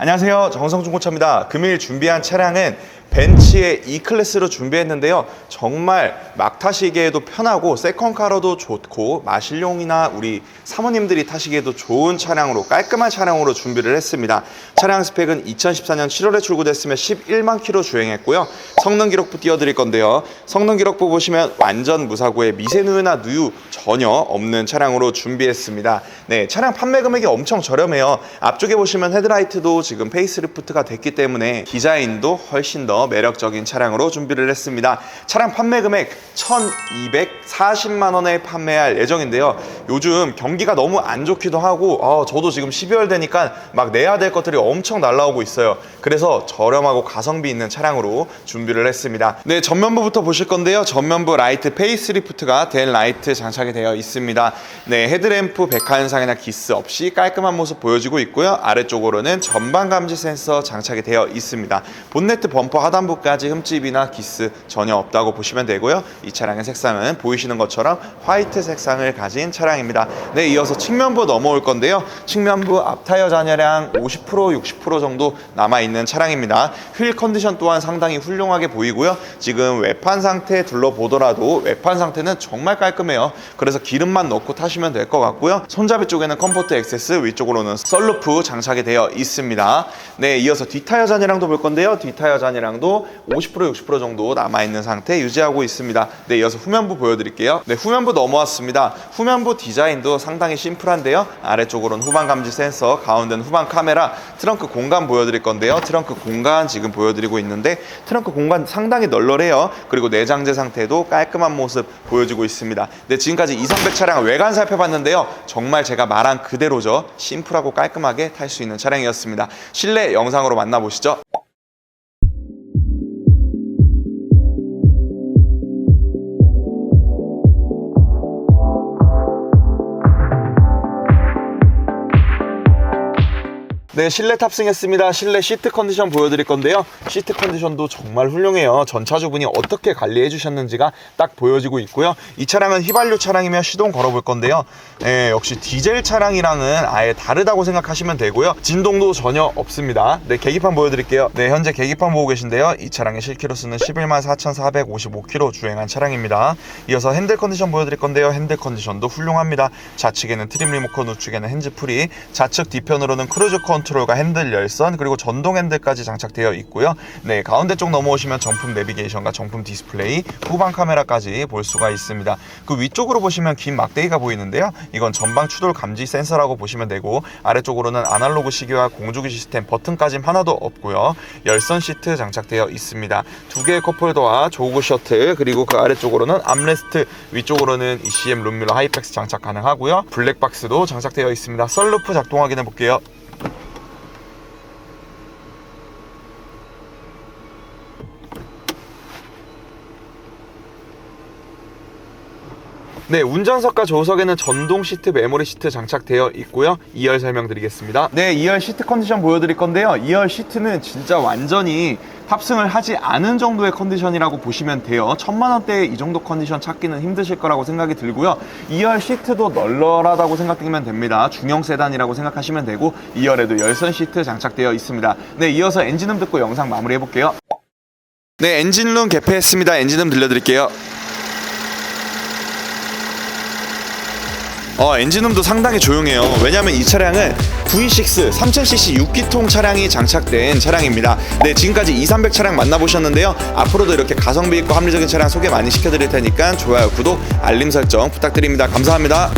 안녕하세요. 정성중 고차입니다. 금일 준비한 차량은 벤츠의 E클래스로 준비했는데요. 정말 막 타시기에도 편하고 세컨카로도 좋고 마실용이나 우리 사모님들이 타시기에도 좋은 차량으로 깔끔한 차량으로 준비를 했습니다. 차량 스펙은 2014년 7월에 출고됐으며 11만 킬로 주행했고요. 성능 기록부 띄워드릴 건데요. 성능 기록부 보시면 완전 무사고에 미세누유나 누유 전혀 없는 차량으로 준비했습니다. 네, 차량 판매 금액이 엄청 저렴해요. 앞쪽에 보시면 헤드라이트도 지금 페이스리프트가 됐기 때문에 디자인도 훨씬 더 매력적인 차량으로 준비를 했습니다. 차량 판매 금액 1,240만 원에 판매할 예정인데요. 요즘 경기가 너무 안 좋기도 하고 아, 저도 지금 12월 되니까 막 내야 될 것들이 엄청 날라오고 있어요. 그래서 저렴하고 가성비 있는 차량으로 준비를 했습니다. 네, 전면부부터 보실 건데요. 전면부 라이트 페이스리프트가 된 라이트 장착이 되어 있습니다. 네, 헤드램프 백화 현상이나 기스 없이 깔끔한 모습 보여지고 있고요. 아래쪽으로는 전방 감지 센서 장착이 되어 있습니다. 본네트 범퍼 하단부까지 흠집이나 기스 전혀 없다고 보시면 되고요. 이 차량의 색상은 보이시는 것처럼 화이트 색상을 가진 차량입니다. 네, 이어서 측면부 넘어올 건데요. 측면부 앞타이어 잔여량 50% 60% 정도 남아 있는 차량입니다. 휠 컨디션 또한 상당히 훌륭하게 보이고요. 지금 외판 상태 둘러보더라도 외판 상태는 정말 깔끔해요. 그래서 기름만 넣고 타시면 될 것 같고요. 손잡이 쪽에는 컴포트 액세스, 위쪽으로는 썰루프 장착이 되어 있습니다. 네, 이어서 뒷타이어 잔여량도 볼 건데요. 뒷타이어 잔여 량도 50% 60% 정도 남아 있는 상태 유지하고 있습니다. 네, 이어서 후면부 보여드릴게요. 네, 후면부 넘어왔습니다. 후면부 디자인도 상당히 심플한데요. 아래쪽으로는 후방 감지 센서, 가운데는 후방 카메라, 트렁크 공간 보여드릴 건데요. 트렁크 공간 지금 보여드리고 있는데 트렁크 공간 상당히 널널해요. 그리고 내장재 상태도 깔끔한 모습 보여주고 있습니다. 네, 지금까지 2300 차량 외관 살펴봤는데요. 정말 제가 말한 그대로죠. 심플하고 깔끔하게 탈 수 있는 차량이었습니다. 실내 영상으로 만나보시죠. 네, 실내 탑승했습니다. 실내 시트 컨디션 보여드릴 건데요. 시트 컨디션도 정말 훌륭해요. 전차주분이 어떻게 관리해 주셨는지가 딱 보여지고 있고요. 이 차량은 휘발유 차량이며 시동 걸어볼 건데요. 네, 역시 디젤 차량이랑은 아예 다르다고 생각하시면 되고요. 진동도 전혀 없습니다. 네, 계기판 보여드릴게요. 네, 현재 계기판 보고 계신데요. 이 차량의 실키로수는 11만 4,455km 주행한 차량입니다. 이어서 핸들 컨디션 보여드릴 건데요. 핸들 컨디션도 훌륭합니다. 좌측에는 트림 리모컨, 우측에는 핸즈프리, 좌측 뒤편으로는 크루즈 컨트 롤과 핸들 열선, 그리고 전동 핸들까지 장착되어 있고요. 네, 가운데 쪽 넘어오시면 정품 내비게이션과 정품 디스플레이, 후방 카메라까지 볼 수가 있습니다. 그 위쪽으로 보시면 긴 막대기가 보이는데요. 이건 전방 추돌 감지 센서라고 보시면 되고 아래쪽으로는 아날로그 시계와 공조기 시스템 버튼까지 하나도 없고요. 열선 시트 장착되어 있습니다. 두 개의 컵홀더와 조그 셔틀 그리고 그 아래쪽으로는 암레스트 위쪽으로는 ECM 룸밀러 하이팩스 장착 가능하고요. 블랙박스도 장착되어 있습니다. 썰루프 작동 확인해 볼게요. 네, 운전석과 조석에는 전동 시트, 메모리 시트 장착되어 있고요. 2열 설명드리겠습니다. 네, 2열 시트 컨디션 보여드릴 건데요. 2열 시트는 진짜 완전히 탑승을 하지 않은 정도의 컨디션이라고 보시면 돼요. 천만 원대에 이 정도 컨디션 찾기는 힘드실 거라고 생각이 들고요. 2열 시트도 널널하다고 생각하면 됩니다. 중형 세단이라고 생각하시면 되고 2열에도 열선 시트 장착되어 있습니다. 네, 이어서 엔진음 듣고 영상 마무리해 볼게요. 네, 엔진룸 개폐했습니다. 엔진음 들려드릴게요. 어, 엔진음도 상당히 조용해요. 왜냐면 이 차량은 V6 3000cc 6기통 차량이 장착된 차량입니다. 네, 지금까지 2300 차량 만나보셨는데요. 앞으로도 이렇게 가성비 있고 합리적인 차량 소개 많이 시켜드릴 테니까 좋아요, 구독, 알림 설정 부탁드립니다. 감사합니다.